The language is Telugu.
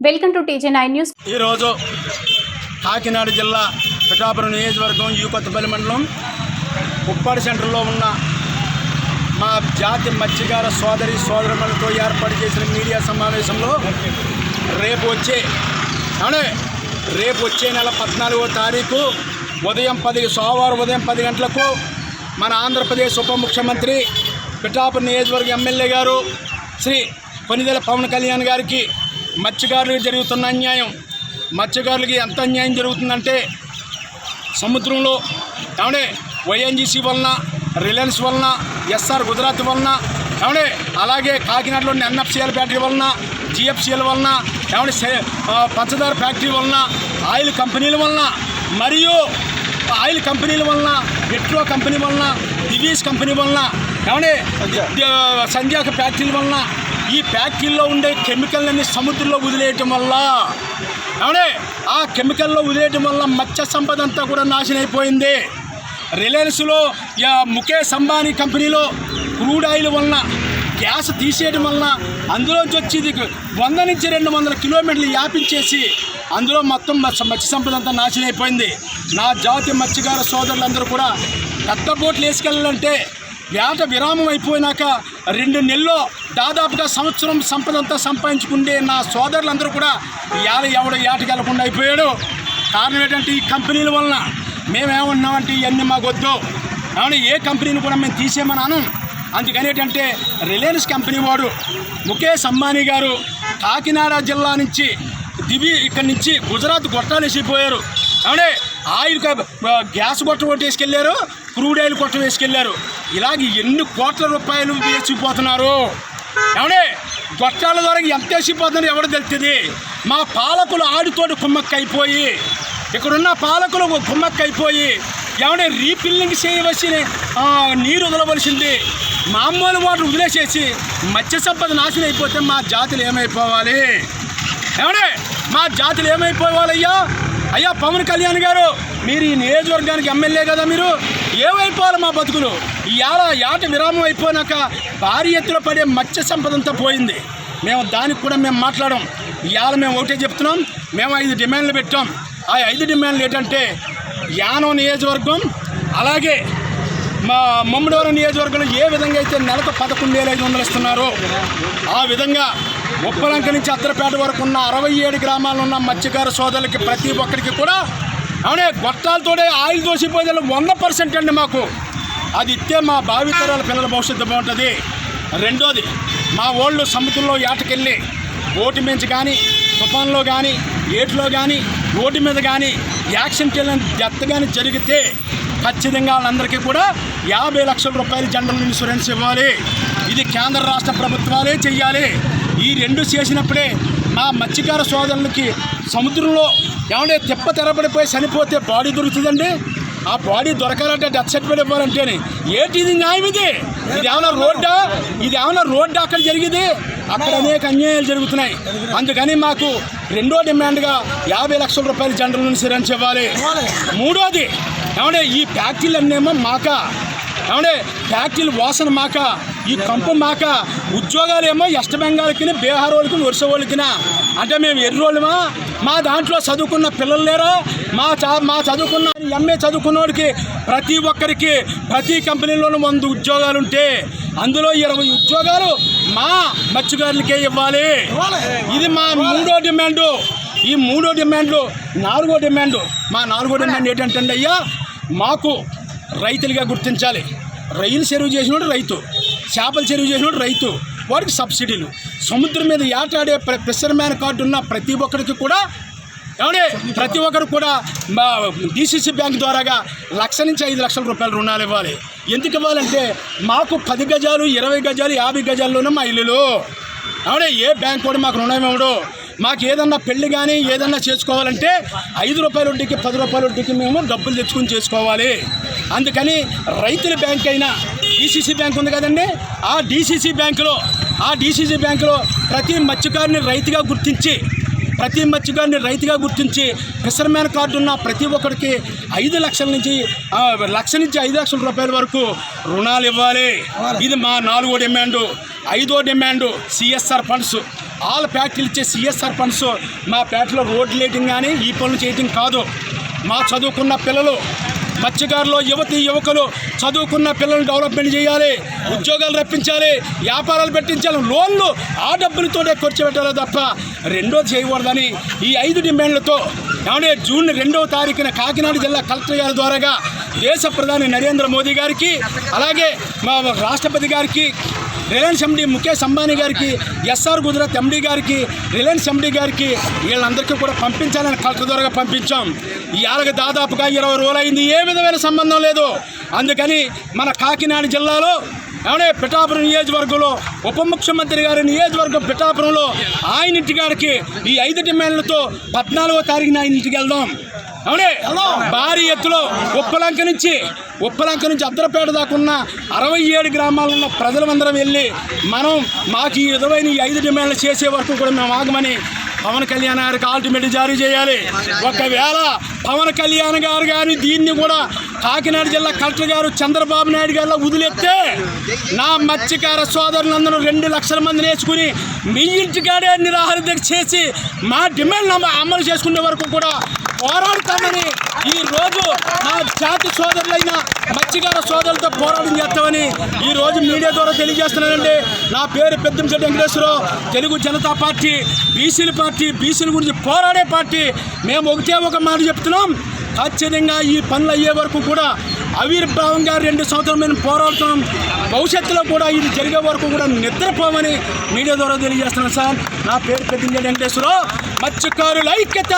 Welcome to TG nine news. ఈరోజు కాకినాడ జిల్లా పిఠాపురం నియోజకవర్గం యూ కొత్తపల్లి మండలం ఉప్పాడు సెంటర్లో ఉన్న మా జాతి మత్స్యకార సోదరి సోదరులతో ఏర్పాటు చేసిన మీడియా సమావేశంలో రేపు వచ్చే అవునే రేపు వచ్చే నెల పద్నాలుగో తారీఖు ఉదయం పది సోమవారం ఉదయం పది గంటలకు మన ఆంధ్రప్రదేశ్ ఉప ముఖ్యమంత్రి పిఠాపురం నియోజకవర్గ ఎమ్మెల్యే గారు శ్రీ కొనిదెల పవన్ కళ్యాణ్ గారికి మత్స్యకారులకు జరుగుతున్న అన్యాయం. మత్స్యకారులకి ఎంత అన్యాయం జరుగుతుందంటే సముద్రంలో ఏమంటే వైఎన్జీసీ వలన రిలయన్స్ వలన ఎస్ఆర్ గుజరాత్ వలన ఏమంటే అలాగే కాకినాడలోని ఎన్ఎఫ్సిఎల్ ఫ్యాక్టరీ వలన జిఎఫ్సిఎల్ వలన ఏమంటే పంచదార ఫ్యాక్టరీ వలన ఆయిల్ కంపెనీల వలన మరియు ఆయిల్ కంపెనీల వలన పెట్రో కంపెనీ వలన దివీస్ కంపెనీ వలన ఏమంటే సంధ్యాక ఫ్యాక్టరీల వలన ఈ ఫ్యాక్టరీలో ఉండే కెమికల్ని సముద్రంలో వదిలేయటం వల్ల ఏమంటే ఆ కెమికల్లో వదిలేయటం వల్ల మత్స్య సంపద అంతా కూడా నాశనం అయిపోయింది. రిలయన్స్లో యా ముఖేష్ అంబానీ కంపెనీలో క్రూడ్ ఆయిల్ వలన గ్యాస్ తీసేయడం వలన అందులోంచి వచ్చేది వంద నుంచి రెండు వందల కిలోమీటర్లు వ్యాపించేసి అందులో మొత్తం మత్స్య మత్స్య సంపద అంతా నాశనం అయిపోయింది. నా జాతి మత్స్యకార సోదరులందరూ కూడా పెద్ద బోట్లు వేసుకెళ్ళాలంటే వ్యాధ విరామం అయిపోయినాక రెండు నెలల్లో దాదాపుగా సంవత్సరం సంపద అంతా నా సోదరులందరూ కూడా ఇవాళ ఎవడు ఏటకెళ్ళకుండా అయిపోయాడు. కారణం ఏంటంటే ఈ కంపెనీల వలన మేమేమన్నామంటే ఇవన్నీ మాకొద్దు. వద్దు ఏ కంపెనీని కూడా మేము తీసేయమన్నాను అందుకని ఏంటంటే రిలయన్స్ కంపెనీ వాడు ముఖేష్ అంబానీ గారు కాకినాడ జిల్లా నుంచి దివి ఇక్కడి నుంచి గుజరాత్ గొట్టాలేసిపోయారు వేసిపోయారు. ఆయిల్ గ్యాస్ కొట్ట కొట్టి వేసుకెళ్ళారు క్రూడ్ ఆయిల్ కొట్ట వేసుకెళ్ళారు. ఇలాగ ఎన్ని కోట్ల రూపాయలు వేసిపోతున్నారు. ఏమండి? గొట్టాల ద్వారా ఎంత వేసిపోతుందో ఎవరు తెలుస్తుంది? మా పాలకులు ఆడితోటి కుమ్మక్కైపోయి ఇక్కడున్న పాలకులు కుమ్మక్కైపోయి ఏమంటే రీఫిల్లింగ్ చేయవలసి నీరు వదలవలసింది. మామూలు వాటర్ వదిలేసేసి మత్స్య సంపద నాశనం అయిపోతే మా జాతులు ఏమైపోవాలి? ఏమండే? మా జాతులు ఏమైపోవాలయ్యా? అయ్యా పవన్ కళ్యాణ్ గారు మీరు ఈ నియోజకవర్గానికి ఎమ్మెల్యే కదా మీరు? ఏమైపోవాలి మా బతుకులు? ఈ ఏళ యాట విరామం అయిపోయినాక భారీ ఎత్తున పడే మత్స్య సంపదంతా పోయింది. మేము దానికి కూడా మేము మాట్లాడడం. ఇవాళ మేము ఒకటే చెప్తున్నాం. మేము ఐదు డిమాండ్లు పెట్టాం. ఆ ఐదు డిమాండ్లు ఏంటంటే యానం నియోజకవర్గం అలాగే మా మమ్మడవరం నియోజకవర్గంలో ఏ విధంగా అయితే నెలకు పదకొండు వేల ఐదు వందలు ఇస్తున్నారో ఆ విధంగా ఉప్పలంక నుంచి అత్తరపేట వరకు ఉన్న అరవై ఏడు గ్రామాల్లో ఉన్న మత్స్యకార సోదరులకి ప్రతి ఒక్కరికి కూడా అవునే గొట్టాలతోనే ఆయిల్ దోసిపోతే వంద పర్సెంట్ అండి మాకు. అది ఇస్తే మా భావితరాల పిల్లల భవిష్యత్తు బాగుంటుంది. రెండోది మా ఓళ్ళు సముద్రంలో ఏటకెళ్ళి ఓటు మించి కానీ తుఫాన్లో కానీ ఏటిలో కానీ రోడ్డు మీద కానీ యాక్సిడెంట్ వెళ్ళిన డెత్ కానీ జరిగితే ఖచ్చితంగా వాళ్ళందరికీ కూడా యాభై లక్షల రూపాయల జనరల్ ఇన్సూరెన్స్ ఇవ్వాలి. ఇది కేంద్ర రాష్ట్ర ప్రభుత్వాలే చెయ్యాలి. ఈ రెండు చేసినప్పుడే మా మత్స్యకార సోదరులకి సముద్రంలో ఏమంటే తెప్ప తెరబడిపోయి చనిపోతే బాడీ దొరుకుతుందండి? ఆ బాడీ దొరకాలంటే డెత్ సర్టిఫికేట్ ఇవ్వాలంటేనే. ఏంటి ఇది న్యాయం ఇది? ఇది ఏమైనా రోడ్డా? ఇది ఏమైనా రోడ్డా అక్కడ జరిగింది? అక్కడ అనేక అన్యాయాలు జరుగుతున్నాయి. అందుకని మాకు రెండో డిమాండ్గా యాభై లక్షల రూపాయలు జనరల్ ఇన్సూరెన్స్ ఇవ్వాలి. మూడోది ఏమంటే ఈ ఫ్యాక్టరీలు అన్నేమో మాక? ఏమంటే ఫ్యాక్టరీలు వాసన మాక? ఈ కంపు మాక ఉద్యోగాలేమో వెస్ట్ బెంగాల్కి బీహార్ వాళ్ళకి ఒరిస వాళ్ళకినా అంటే మేము ఎర్రోళ్ళమా మా దాంట్లో చదువుకున్న పిల్లలు లేరా? మా చా మా చదువుకున్న ఎంఏ చదువుకున్న వాడికి ప్రతి ఒక్కరికి ప్రతి కంపెనీలోనూ వంద ఉద్యోగాలు ఉంటే అందులో ఇరవై ఉద్యోగాలు మా మత్స్యకారులకే ఇవ్వాలి. ఇది మా మూడో డిమాండు. ఈ మూడో డిమాండ్లు నాలుగో డిమాండ్. మా నాలుగో డిమాండ్ ఏంటంటే అయ్యా మాకు రైతులుగా గుర్తించాలి. రైలు సెరువు చేసినోడు రైతు. చేపల చెరువు చేసినోడు రైతు. వాడికి సబ్సిడీలు. సముద్రం మీద ఏటాడే ప్ర- ఫిషర్మ్యాన్ కార్డు ఉన్న ప్రతి ఒక్కరికి కూడా ఏమంటే ప్రతి ఒక్కరు కూడా మా డిసిసి బ్యాంక్ ద్వారాగా లక్ష నుంచి ఐదు లక్షల రూపాయలు రుణాలు ఇవ్వాలి. ఎందుకు ఇవ్వాలంటే మాకు పది గజాలు ఇరవై గజాలు యాభై గజాల్లోనే మా ఇల్లులు. అవునే ఏ బ్యాంక్ కూడా మాకు రుణం ఇవ్వడు. మాకు ఏదన్నా పెళ్ళి కానీ ఏదన్నా చేసుకోవాలంటే ఐదు రూపాయల వడ్డీకి పది రూపాయల వడ్డీకి మేము డబ్బులు తెచ్చుకొని చేసుకోవాలి. అందుకని రైతుల బ్యాంక్ అయినా డిసిసి బ్యాంక్ ఉంది కదండి ఆ డిసిసి బ్యాంకులో ఆ డిసిసి బ్యాంకులో ప్రతి మత్స్యకారుని రైతుగా గుర్తించి ప్రతి మత్స్యకారుని రైతుగా గుర్తించి ఫిషర్మ్యాన్ కార్డు ఉన్న ప్రతి ఒక్కరికి ఐదు లక్షల నుంచి లక్ష నుంచి ఐదు లక్షల రూపాయల వరకు రుణాలు ఇవ్వాలి. ఇది మా నాలుగో డిమాండు. ఐదో డిమాండు సిఎస్ఆర్ ఫండ్స్. ఆల్ ఫ్యాక్టరీలు ఇచ్చే సిఎస్ఆర్ ఫండ్స్ మా పేటలో రోడ్ వేయటం కానీ ఈ పనులు చేయటం కాదు. మా చదువుకున్న పిల్లలు మత్స్యకారులు యువతి యువకులు చదువుకున్న పిల్లలు డెవలప్మెంట్ చేయాలి ఉద్యోగాలు రప్పించాలి వ్యాపారాలు పెట్టించాలి లోన్లు ఆ డబ్బులతోనే ఖర్చు పెట్టాలి తప్ప రెండోది చేయకూడదని ఈ ఐదు డిమాండ్లతో ఏమంటే జూన్ రెండవ తారీఖున కాకినాడ జిల్లా కలెక్టర్ గారి ద్వారాగా దేశ ప్రధాని నరేంద్ర మోదీ గారికి అలాగే మా రాష్ట్రపతి గారికి రిలయన్స్ ఎండి ముఖేష్ అంబానీ గారికి ఎస్ఆర్ గుజరాత్ ఎండి గారికి రిలయన్స్ ఎండి గారికి వీళ్ళందరికీ కూడా పంపించాలని కలెక్టర్ ద్వారా పంపించాం. ఈ దాదాపుగా ఇరవై రోజులైంది. ఏ విధమైన సంబంధం లేదు. అందుకని మన కాకినాడ జిల్లాలో ఏమంటే పిఠాపురం నియోజకవర్గంలో ఉప ముఖ్యమంత్రి గారి నియోజకవర్గం పిఠాపురంలో ఆయన ఇంటికాడికి ఈ ఐదు డిమాండ్లతో పద్నాలుగో తారీఖున ఆయన ఇంటికి వెళ్దాం. అవునే? భారీ ఎత్తులో ఉప్పలంక నుంచి ఉప్పలంక నుంచి అద్దరపేట దాకా ఉన్న అరవై ఏడు గ్రామాల్లో ఉన్న ప్రజలందరం వెళ్ళి మనం మాకు ఈ విధమైన ఈ ఐదు డిమాండ్లు చేసే వరకు కూడా మేము ఆగమని పవన్ కళ్యాణ్ గారికి ఆల్టిమేట్ జారీ చేయాలి. ఒకవేళ పవన్ కళ్యాణ్ గారు గారి దీన్ని కూడా కాకినాడ జిల్లా కలెక్టర్ గారు చంద్రబాబు నాయుడు గారిలో వదిలేస్తే నా మత్స్యకార సోదరులందరూ రెండు లక్షల మందిని వేసుకుని మీ ఇంటికాడే నిరాహార చేసి మా డిమాండ్ అమలు చేసుకునే వరకు కూడా పోరాడతామని ఈ రోజు నా జాతి సోదరులైన మత్స్యకార సోదరులతో పోరాటం చేస్తామని ఈ రోజు మీడియా ద్వారా తెలియజేస్తున్నానండి. నా పేరు పెద్దంశెట్టి వెంకటేశ్వరరావు. తెలుగు జనతా పార్టీ బీసీల పార్టీ బీసీల గురించి పోరాడే పార్టీ. మేము ఒకటే ఒక మాట చెప్తున్నాం. ఖచ్చితంగా ఈ పనులు అయ్యే వరకు కూడా ఆవిర్భావంగా రెండు సంవత్సరాలు మేము పోరాడుతున్నాం. భవిష్యత్తులో కూడా ఇది జరిగే వరకు కూడా నిద్రపోమని మీడియా ద్వారా తెలియజేస్తున్నాను సార్. నా పేరు పెద్దంశెట్టి వెంకటేశ్వరరావు. మత్స్యకారుల ఐక్యత!